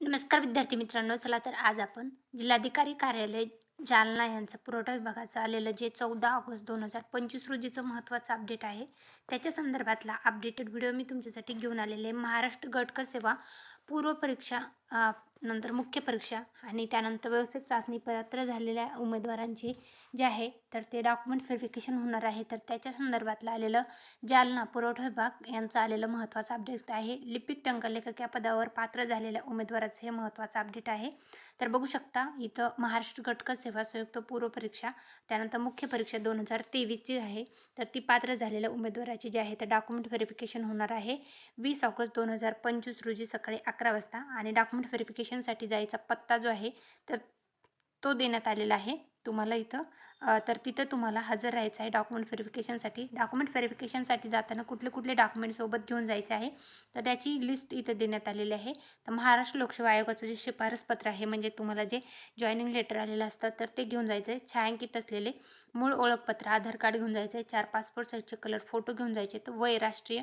नमस्कार विद्यार्थी मित्रांनो चला तर आज आपण जिल्हाधिकारी कार्यालय जालना यांचं पुरवठा विभागाचं आलेलं जे चौदा ऑगस्ट दोन हजार पंचवीस रोजीचं महत्त्वाचं अपडेट आहे त्याच्या संदर्भातला अपडेटेड व्हिडिओ मी तुमच्यासाठी घेऊन आलेले महाराष्ट्र गटक सेवा पूर्व परीक्षा नंतर मुख्य परीक्षा आणि त्यानंतर व्यावसायिक चाचणी पात्र झालेल्या उमेदवारांची जे आहे तर ते डॉक्युमेंट व्हेरिफिकेशन होणार आहे. तर त्याच्या संदर्भातलं आलेलं जालना पुरवठा विभाग यांचं आलेलं महत्त्वाचं अपडेट आहे. लिपिक टंकलेखक या पदावर पात्र झालेल्या उमेदवाराचं हे महत्त्वाचं अपडेट आहे. तर बघू शकता इथं महाराष्ट्र घटक सेवा संयुक्त पूर्व परीक्षा त्यानंतर मुख्य परीक्षा दोन हजार तेवीसची आहे तर ती पात्र झालेल्या उमेदवाराची जी आहे तर डॉक्युमेंट व्हेरिफिकेशन होणार आहे. वीस ऑगस्ट दोन हजार पंचवीस रोजी सकाळी अकरा अकरा वाजता आणि डॉक्युमेंट व्हेरिफिकेशनसाठी जायचा पत्ता जो आहे तर तो देण्यात आलेला आहे तुम्हाला इथं. तर तिथं तुम्हाला हजर राहायचं आहे डॉक्युमेंट व्हेरिफिकेशनसाठी डॉक्युमेंट व्हेरिफिकेशनसाठी जाताना कुठले कुठले डॉक्युमेंट सोबत घेऊन जायचे आहे तर त्याची लिस्ट इथं देण्यात आलेली आहे. तर महाराष्ट्र लोकसेवा आयोगाचं जे शिफारसपत्र आहे म्हणजे तुम्हाला जे जॉईनिंग लेटर आलेलं असतं तर ते घेऊन जायचं आहे. छायांकित असलेले मूळ ओळखपत्र आधार कार्ड घेऊन जायचं आहे. चार पासपोर्ट साईजचे कलर फोटो घेऊन जायचे तर वय राष्ट्रीय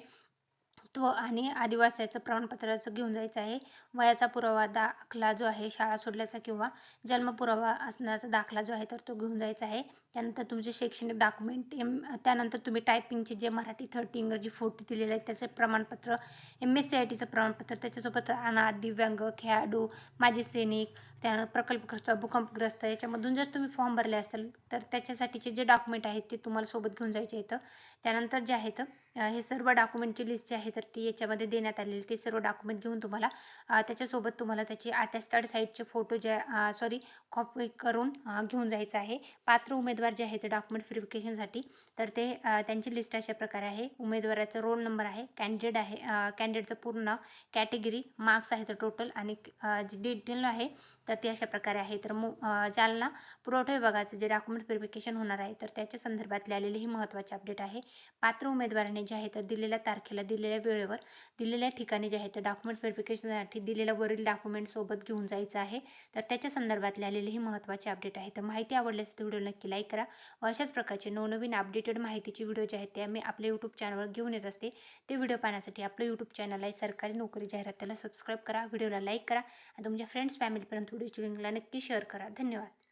तो आणि आदिवासाचं प्रमाणपत्राचं घेऊन जायचं आहे. वयाचा पुरावा दाखला जो आहे शाळा सोडल्याचा किंवा जन्मपुरावा असण्याचा दाखला जो आहे तर तो घेऊन जायचा आहे. त्यानंतर तुमचे शैक्षणिक डॉक्युमेंट एम त्यानंतर तुम्ही टायपिंगचे जे मराठी थर्टी इंग्रजी फोर्टी दिलेले आहेत त्याचे प्रमाणपत्र एम एस सी आय टीचं प्रमाणपत्र त्याच्यासोबत अनाथ दिव्यांग खेळाडू माजी सैनिक त्या प्रकल्पग्रस्त भूकंपग्रस्त याच्यामधून जर तुम्ही फॉर्म भरले असाल तर त्याच्यासाठीचे जे डॉक्युमेंट आहेत ते तुम्हाला सोबत घेऊन जायचे आहेत. त्यानंतर जे आहेत हे सर्व डॉक्युमेंटची लिस्ट जी आहे तर ती याच्यामध्ये देण्यात आलेली ते सर्व डॉक्युमेंट घेऊन तुम्हाला त्याच्यासोबत तुम्हाला त्याचे अटेस्टेड साईटचे फोटो जे सॉरी कॉपी करून घेऊन जायचं आहे. पात्र उमेदवार जे आहे ते डॉक्युमेंट व्हेरिफिकेशनसाठी तर ते त्यांची लिस्ट अशा प्रकारे आहे. उमेदवाराचा रोल नंबर आहे कॅन्डिडेट आहे कॅन्डिडेटचं पूर्ण नाव कॅटेगरी मार्क्स आहे तर टोटल आणि जी डिटेल आहे तर ते अशा प्रकारे आहे. तर मु जालना पुरवठा विभागाचं जे डॉक्युमेंट व्हेरिफिकेशन होणार आहे तर त्याच्या संदर्भातले आलेले ही महत्त्वाचे अपडेट आहे. पात्र उमेदवाराने जे आहे तर दिलेल्या तारखेला दिलेल्या वेळेवर दिलेल्या ठिकाणी जे आहे तर डॉक्युमेंट व्हेरिफिकेशनसाठी दिलेल्या वरील डॉक्युमेंट सोबत घेऊन जायचं आहे. तर त्याच्या संदर्भातले आलेले ही महत्त्वाचे अपडेट आहे तर माहिती आवडल्यास व्हिडिओ नक्की लाईक करा. व अशाच प्रकारचे नवनवीन अपडेटेड माहितीचे व्हिडिओ जे आहेत ते आम्ही आपल्या यूट्यूब चॅनलवर घेऊन येत असते. ते व्हिडिओ पाहण्यासाठी आपलं यूट्यूब चॅनल आहे. सरकारी नोकरी जाहिरात त्याला सबस्क्राईब करा. व्हिडिओला लाईक करा. आणि तुमच्या फ्रेंड्स फॅमिलीपर्यंत व्हिडिओची लिंकला नक्की शेअर करा. धन्यवाद.